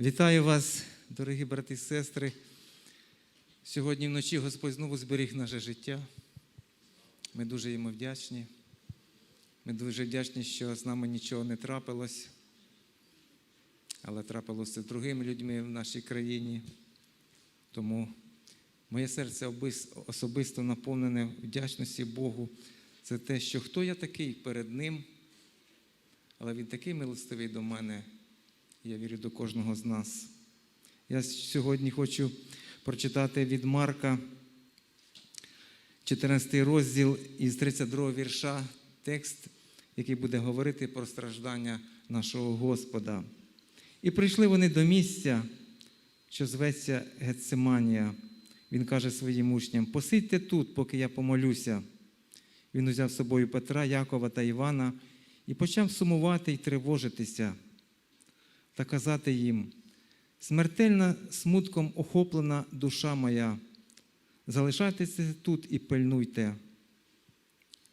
Вітаю вас, дорогі брати і сестри. Сьогодні вночі Господь знову зберіг наше життя. Ми дуже йому вдячні. Ми дуже вдячні, що з нами нічого не трапилось, але трапилося з другими людьми в нашій країні. Тому моє серце особисто наповнене вдячності Богу за те, що хто я такий перед Ним, але Він такий милостивий до мене. Я вірю до кожного з нас. Я сьогодні хочу прочитати від Марка, 14 розділ із 32 вірша, текст, який буде говорити про страждання нашого Господа. І прийшли вони до місця, що зветься Гециманія. Він каже своїм учням: посидьте тут, поки я помолюся. Він узяв з собою Петра, Якова та Івана і почав сумувати й тривожитися та казати їм: смертельно смутком охоплена душа моя, залишайтеся тут і пильнуйте.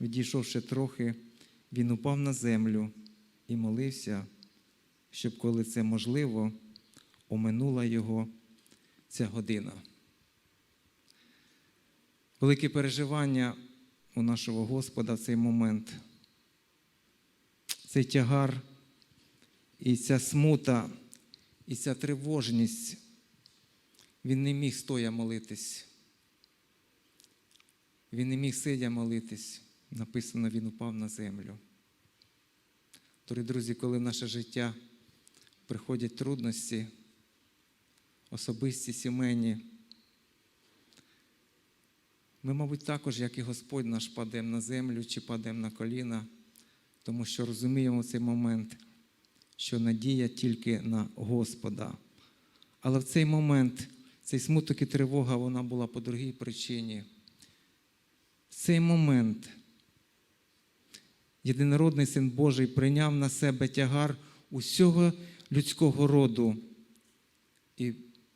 Відійшовши трохи, він упав на землю і молився, щоб, коли це можливо, оминула його ця година. Велике переживання у нашого Господа в цей момент. Цей тягар і ця смута, і ця тривожність, він не міг стоя молитись. Він не міг сидя молитись. Написано, він упав на землю. Дорогі друзі, коли в наше життя приходять трудності, особисті, сімейні, ми, мабуть, також, як і Господь наш, падемо на землю чи падемо на коліна, тому що розуміємо цей момент, що надія тільки на Господа. Але в цей момент цей смуток і тривога вона була по другій причині. В цей момент єдинородний Син Божий прийняв на себе тягар усього людського роду і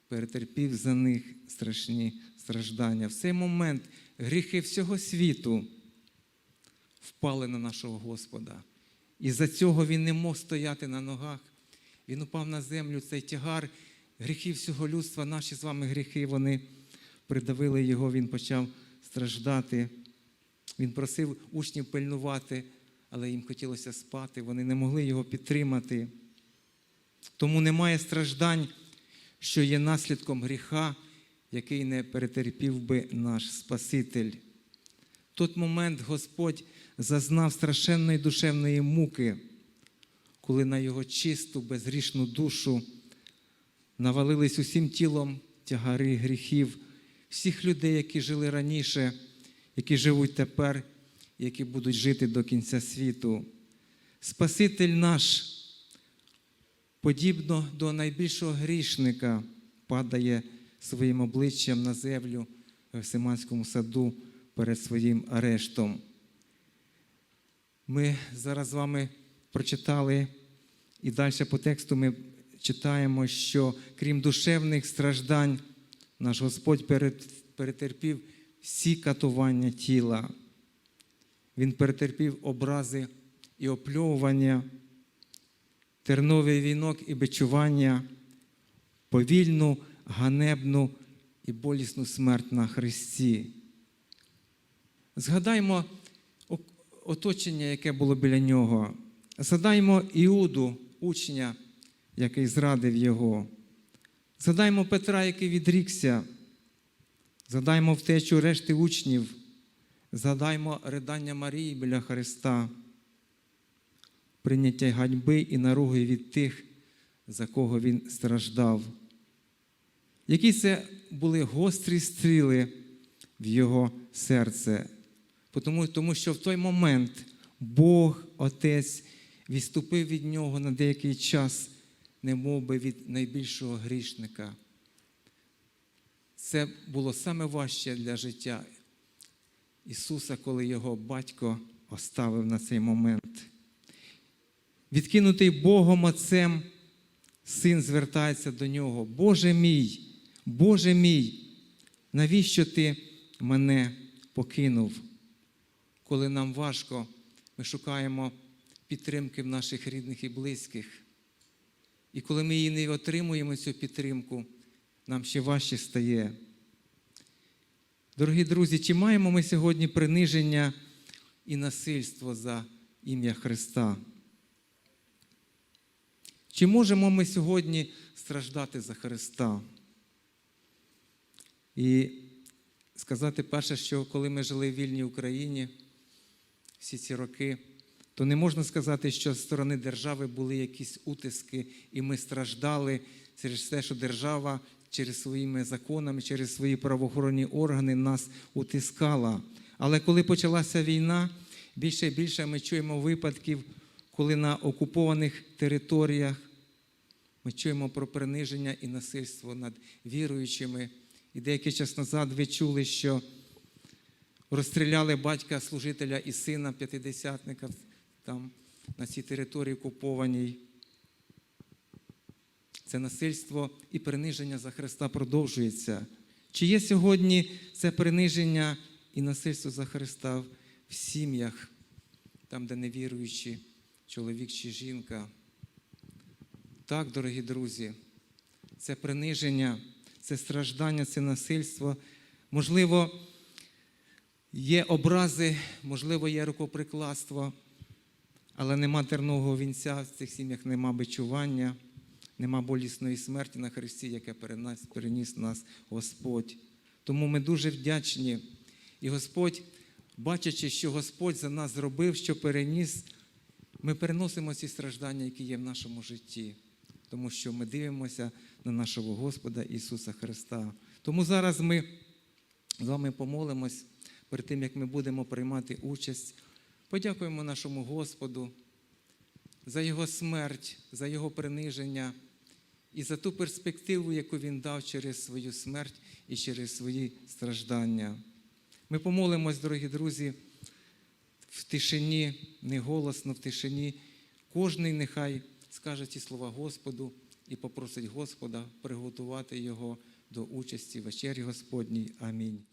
перетерпів за них страшні страждання. В цей момент гріхи всього світу впали на нашого Господа. І за цього він не мог стояти на ногах. Він упав на землю, цей тягар гріхів всього людства, наші з вами гріхи, вони придавили його, він почав страждати. Він просив учнів пильнувати, але їм хотілося спати, вони не могли його підтримати. Тому немає страждань, що є наслідком гріха, який не перетерпів би наш Спаситель. В той момент Господь зазнав страшенної душевної муки, коли на його чисту, безгрішну душу навалились усім тілом тягари гріхів всіх людей, які жили раніше, які живуть тепер, які будуть жити до кінця світу. Спаситель наш, подібно до найбільшого грішника, падає своїм обличчям на землю в Семанському саду перед своїм арештом. Ми зараз з вами прочитали, і далі по тексту ми читаємо, що крім душевних страждань, наш Господь перетерпів всі катування тіла. Він перетерпів образи і опльовування, терновий вінок і бичування, повільну, ганебну і болісну смерть на Христі. Згадаймо оточення, яке було біля нього. Згадаймо Іуду, учня, який зрадив його. Згадаймо Петра, який відрікся. Згадаймо втечу решти учнів. Згадаймо ридання Марії біля Христа, прийняття ганьби і наруги від тих, за кого він страждав. Які це були гострі стріли в його серце. Тому, тому що в той момент Бог, Отець, відступив від нього на деякий час, не би від найбільшого грішника. Це було саме важче для життя Ісуса, коли його батько оставив на цей момент. Відкинутий Богом Отцем, син звертається до нього. Боже мій, Боже мій, навіщо ти мене покинув? Коли нам важко, ми шукаємо підтримки в наших рідних і близьких. І коли ми її не отримуємо, цю підтримку, нам ще важче стає. Дорогі друзі, чи маємо ми сьогодні приниження і насильство за ім'я Христа? Чи можемо ми сьогодні страждати за Христа? І сказати перше, що коли ми жили в вільній Україні всі ці роки, то не можна сказати, що з сторони держави були якісь утиски, і ми страждали через те, що держава через своїми законами, через свої правоохоронні органи нас утискала. Але коли почалася війна, більше і більше ми чуємо випадків, коли на окупованих територіях ми чуємо про приниження і насильство над віруючими. І деякий час назад ви чули, що розстріляли батька служителя і сина п'ятидесятника там на цій території окупованій. Це насильство і приниження за Христа продовжується. Чи є сьогодні це приниження і насильство за Христа в сім'ях, там, де невіруючі чоловік чи жінка? Так, дорогі друзі, це приниження, це страждання, це насильство. Можливо, є образи, можливо, є рукоприкладство, але нема тернового вінця, в цих сім'ях нема бичування, нема болісної смерті на Христі, яке переніс нас Господь. Тому ми дуже вдячні. І Господь, бачачи, що Господь за нас зробив, що переніс, ми переносимо ці страждання, які є в нашому житті тому що ми дивимося на нашого Господа Ісуса Христа. Тому зараз ми з вами помолимось перед тим, як ми будемо приймати участь. Подякуємо нашому Господу за Його смерть, за Його приниження і за ту перспективу, яку Він дав через свою смерть і через свої страждання. Ми помолимось, дорогі друзі, в тишині, не голосно, в тишині. Кожний нехай скаже ці слова Господу і попросить Господа приготувати його до участі в вечері Господній. Амінь.